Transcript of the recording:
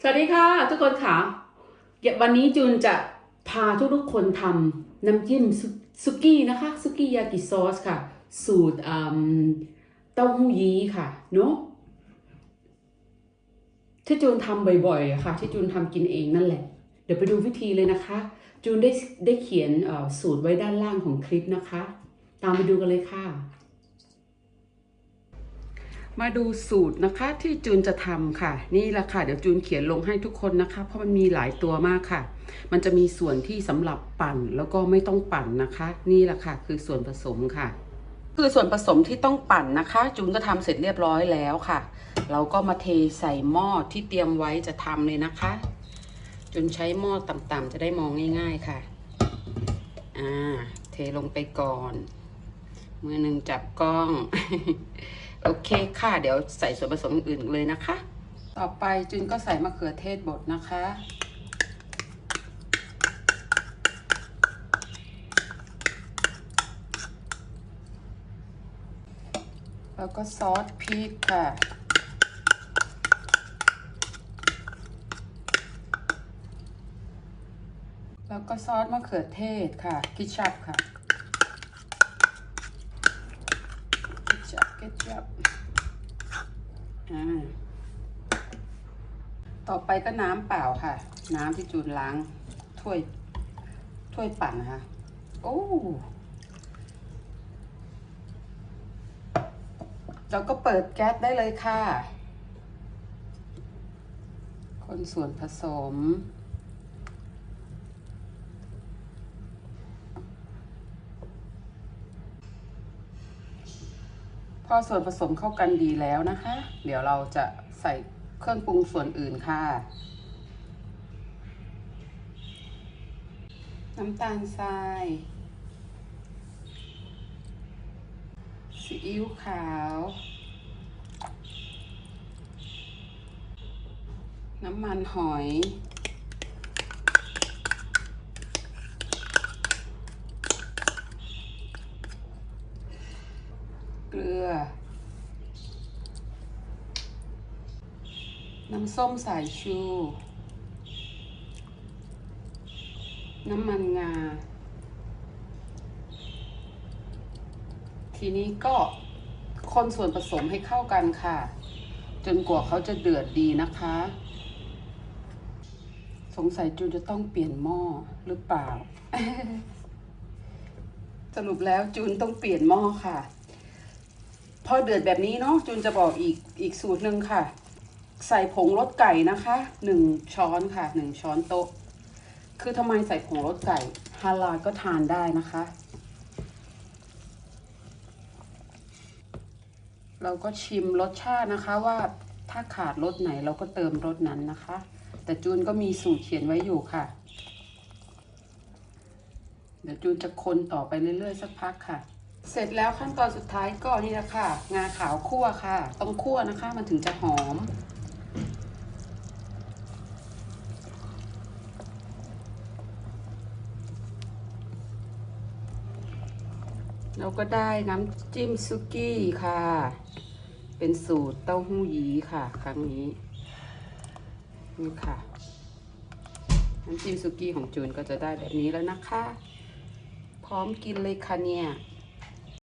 สวัสดีค่ะทุกคนค่ะวันนี้จูนจะพาทุกๆคนทำน้ำจิ้มซุซุกี้นะคะซุกี้ยากิซอสค่ะ สูตรเต้าหู้ยี้ค่ะเนาะที่จูนทำบ่อยๆอะค่ะ ที่จูนทำกินเองนั่นแหละ เดี๋ยวไปดูวิธีเลยนะคะ จูนได้ได้เขียนสูตรไว้ด้านล่างของคลิปนะคะ ตามไปดูกันเลยค่ะ มาดูสูตรนะคะที่จูนจะทำค่ะ นี่แหละค่ะ เดี๋ยวจูนเขียนลงให้ทุกคนนะคะ เพราะมันมีหลายตัวมากค่ะ มันจะมีส่วนที่สำหรับปั่นแล้วก็ไม่ต้องปั่นนะคะ นี่แหละค่ะ คือส่วนผสมค่ะ คือส่วนผสมที่ต้องปั่นนะคะ จูนก็ทำเสร็จเรียบร้อยแล้วค่ะ เราก็มาเทใส่หม้อที่เตรียมไว้จะทำเลยนะคะ จูนใช้หม้อต่ำๆจะได้มองง่าย ๆค่ะอ่าเทลงไปก่อนมือหนึ่งจับกล้อง โอเคค่ะ เดี๋ยวใส่ส่วนผสมอื่นเลยนะคะ ต่อไปจุนก็ใส่มะเขือเทศบดนะคะ แล้วก็ซอสพริกค่ะ แล้วก็ซอสมะเขือเทศค่ะกิชับค่ะ เก็จับเก็จับอ่าต่อไปก็น้ำเปล่าค่ะ น้ำที่จูนล้างถ้วยถ้วยปั่นนะคะโอ้เราก็เปิดแก๊สได้เลยค่ะ คนส่วนผสม พอส่วนผสมเข้ากันดีแล้วนะคะ เดี๋ยวเราจะใส่เครื่องปรุงส่วนอื่นค่ะ น้ำตาลทรายซีอิ๊วขาว น้ำมันหอย เกลื อ น้ำส้มสายชู น้ำมันงา ทีนี้ก็คนส่วนผสมให้เข้ากันค่ะ จนกว่าเขาจะเดือดดีนะคะ สงสัยจูนจะต้องเปลี่ยนหม้อหรือเปล่าสรุปแล้วจูนต้องเปลี่ยนหม้อค่ะ พอเดือดแบบนี้เนาะจูนจะบอกอีกอีกสูตรหนึ่งค่ะ ใส่ผงรสไก่นะคะหนึ่งช้อนค่ะหนึ่งช้อนโต๊ะ คือทำไมใส่ผงรสไก่ฮาลาลก็ทานได้นะคะ เราก็ชิมรสชาตินะคะว่าถ้าขาดรสไหนเราก็เติมรสนั้นนะคะ แต่จูนก็มีสูตรเขียนไว้อยู่ค่ะ เดี๋ยวจูนจะคนต่อไปเรื่อยๆสักพักค่ะ เสร็จแล้วขั้นตอนสุดท้ายก็นี่แหละค่ะ งาขาวคั่วค่ะ ต้องคั่วนะคะ มันถึงจะหอม เราก็ได้น้ำจิ้มซุกี้ค่ะ เป็นสูตรเต้าหู้ยี้ค่ะ ครั้งนี้ นี่ค่ะ น้ำจิ้มซุกี้ของจูนก็จะได้แบบนี้แล้วนะคะ พร้อมกินเลยค่ะเนี่ย